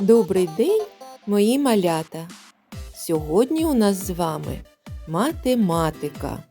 Добрий день, мої малята! Сьогодні у нас з вами математика.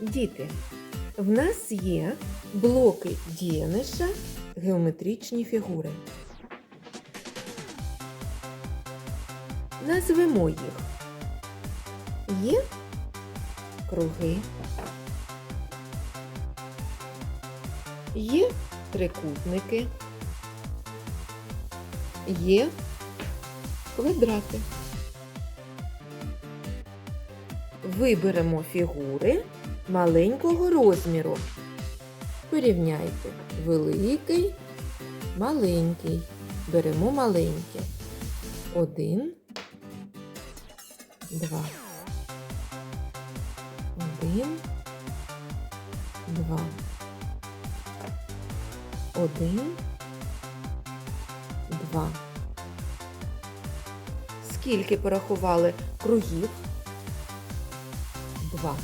Діти, в нас є блоки дієниша, геометричні фігури. Назвемо їх. Є круги. Є трикутники, є квадрати. Виберемо фігури маленького розміру. Порівняйте великий, маленький. Беремо маленьке. Один, два. Один, два. Один, два. Скільки порахували кругів? Два.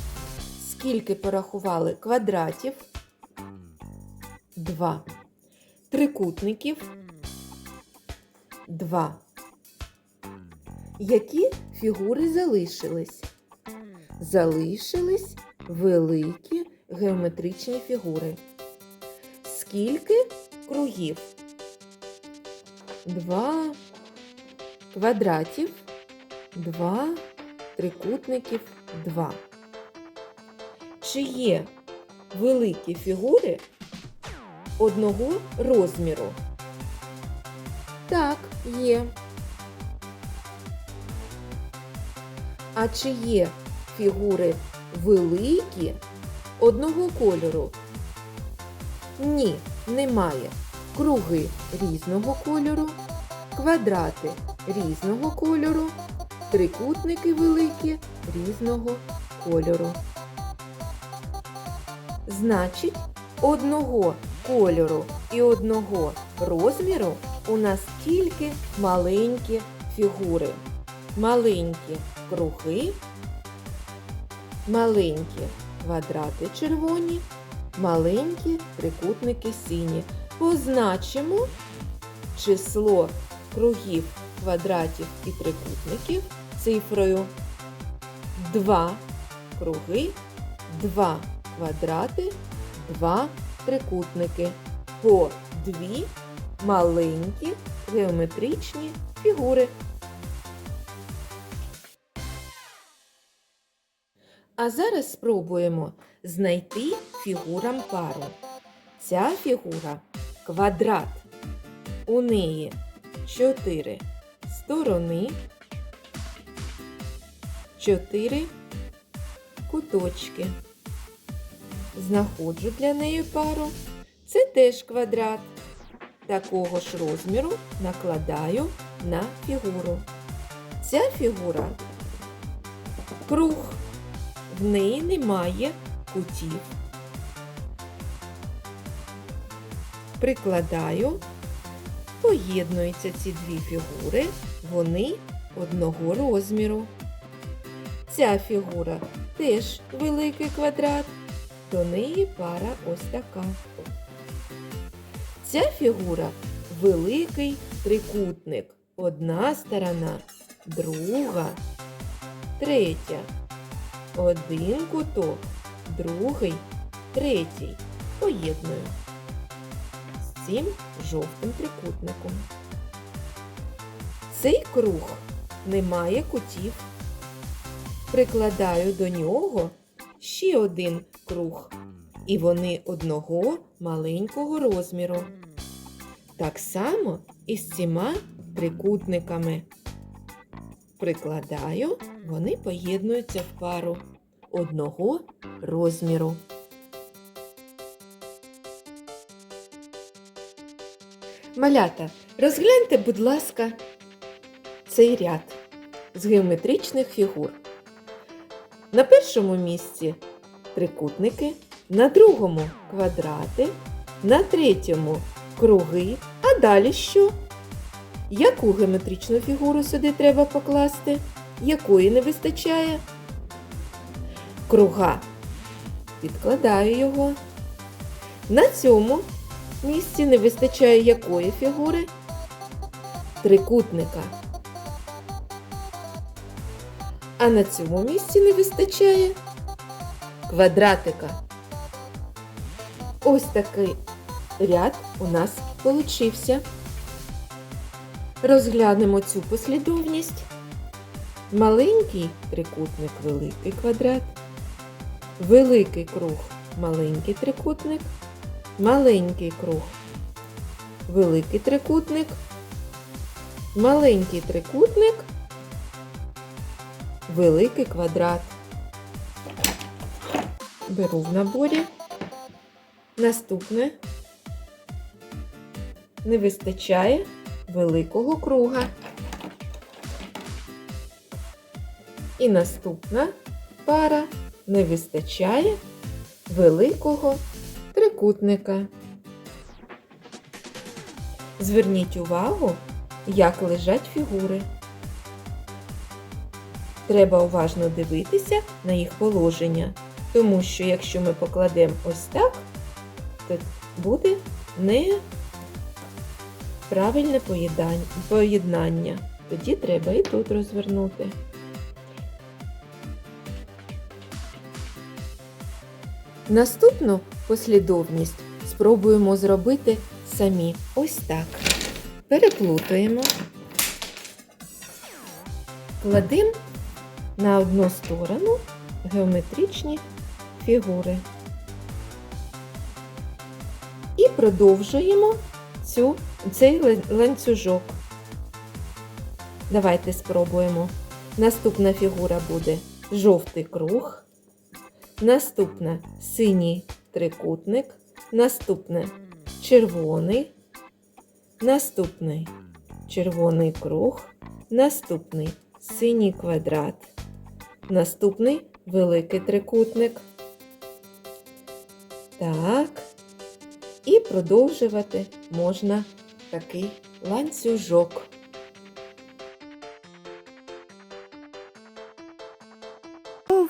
Скільки порахували квадратів? Два. Трикутників? Два. Які фігури залишились? Залишились великі геометричні фігури. Скільки кругів? Два квадратів, два трикутників, два. Чи є великі фігури одного розміру? Так, є. А чи є фігури великі одного кольору? Ні, немає. Круги різного кольору, квадрати різного кольору, трикутники великі різного кольору. Значить, одного кольору і одного розміру у нас тільки маленькі фігури. Маленькі круги, маленькі квадрати червоні, маленькі трикутники сині. Позначимо число кругів, квадратів і трикутників цифрою 2 круги, 2 квадрати, 2 трикутники по дві маленькі геометричні фігури. А зараз спробуємо знайти фігурам пару. Ця фігура квадрат. У неї чотири сторони, чотири куточки. Знаходжу для неї пару. Це теж квадрат. Такого ж розміру накладаю на фігуру. Ця фігура круг. В неї немає кутів. Прикладаю, поєднуються ці дві фігури, вони одного розміру. Ця фігура теж великий квадрат, до неї пара ось така. Ця фігура великий трикутник. Одна сторона, друга, третя. Один куток, другий, третій. Поєдную з цим жовтим трикутником. Цей круг не має кутів. Прикладаю до нього ще один круг, і вони одного маленького розміру. Так само і з цими трикутниками. Прикладаю, вони поєднуються в пару одного розміру. Малята, розгляньте, будь ласка, цей ряд з геометричних фігур. На першому місці трикутники, на другому квадрати, на третьому круги, а далі що? Яку геометричну фігуру сюди треба покласти? Якої не вистачає? Круга. Підкладаю його. На цьому місці не вистачає якої фігури? Трикутника. А на цьому місці не вистачає квадратика. Ось такий ряд у нас получився. Розглянемо цю послідовність. Маленький трикутник, великий квадрат, великий круг, маленький трикутник, маленький круг, великий трикутник, маленький трикутник, великий квадрат. Беру в наборі. Наступне не вистачає великого круга. І наступна пара не вистачає великого трикутника. Зверніть увагу, як лежать фігури. Треба уважно дивитися на їх положення, тому що якщо ми покладемо ось так, то буде неправильне поєднання- поєднання. Тоді треба і тут розвернути. Наступну послідовність спробуємо зробити самі. Ось так. Переплутаємо, кладемо на одну сторону геометричні фігури. І продовжуємо цю, цей ланцюжок. Давайте спробуємо. Наступна фігура буде жовтий круг. Наступне синій трикутник, наступне червоний, наступний червоний круг, наступний синій квадрат, наступний великий трикутник. Так. І продовжувати можна такий ланцюжок.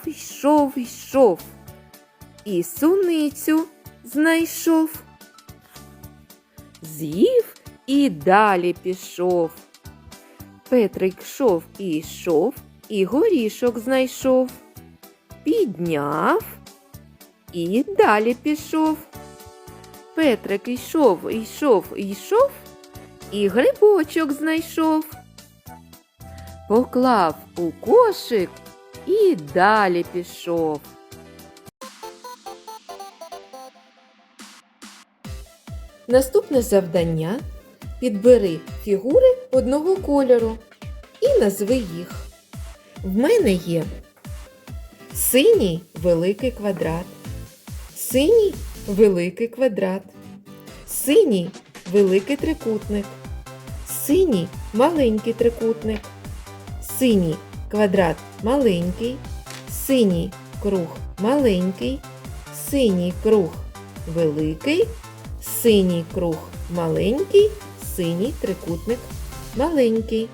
Йшов, йшов, йшов, і суницю знайшов. З'їв і далі пішов. Петрик йшов і йшов, і горішок знайшов. Підняв і далі пішов. Петрик йшов, йшов, йшов, і грибочок знайшов. Поклав у кошик і далі пішов. Наступне завдання підбери фігури одного кольору і назви їх. В мене є синій великий квадрат, синій великий квадрат, синій великий трикутник, синій маленький трикутник, синій квадрат маленький, синій круг маленький, синій круг великий, синій круг маленький, синій трикутник маленький.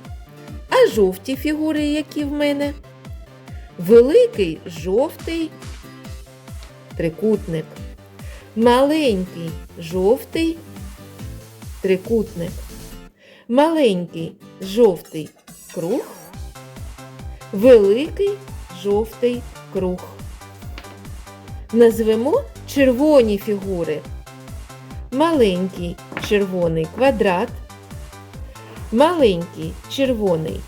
А жовті фігури, які в мене? Великий жовтий трикутник, маленький жовтий трикутник, маленький жовтий круг, великий жовтий круг. Назвемо червоні фігури. Маленький червоний квадрат, маленький червоний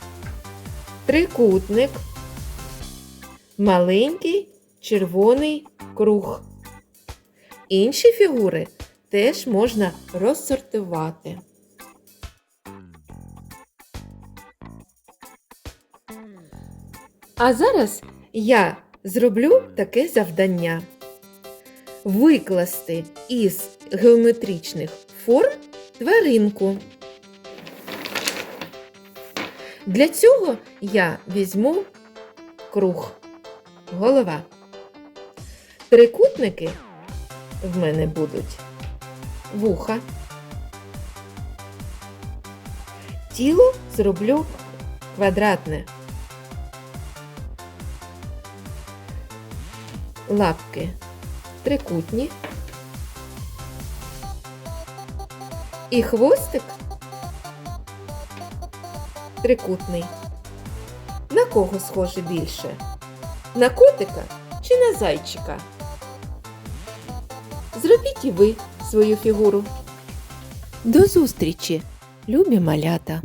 трикутник, маленький червоний круг. Інші фігури теж можна розсортувати. А зараз я зроблю таке завдання: викласти із геометричних форм тваринку. Для цього я візьму круг, голова. Трикутники в мене будуть вуха. Тіло зроблю квадратне. Лапки трикутні. І хвостик трикутний. На кого схоже більше? На котика чи на зайчика? Зробіть і ви свою фігуру. До зустрічі, любі малята!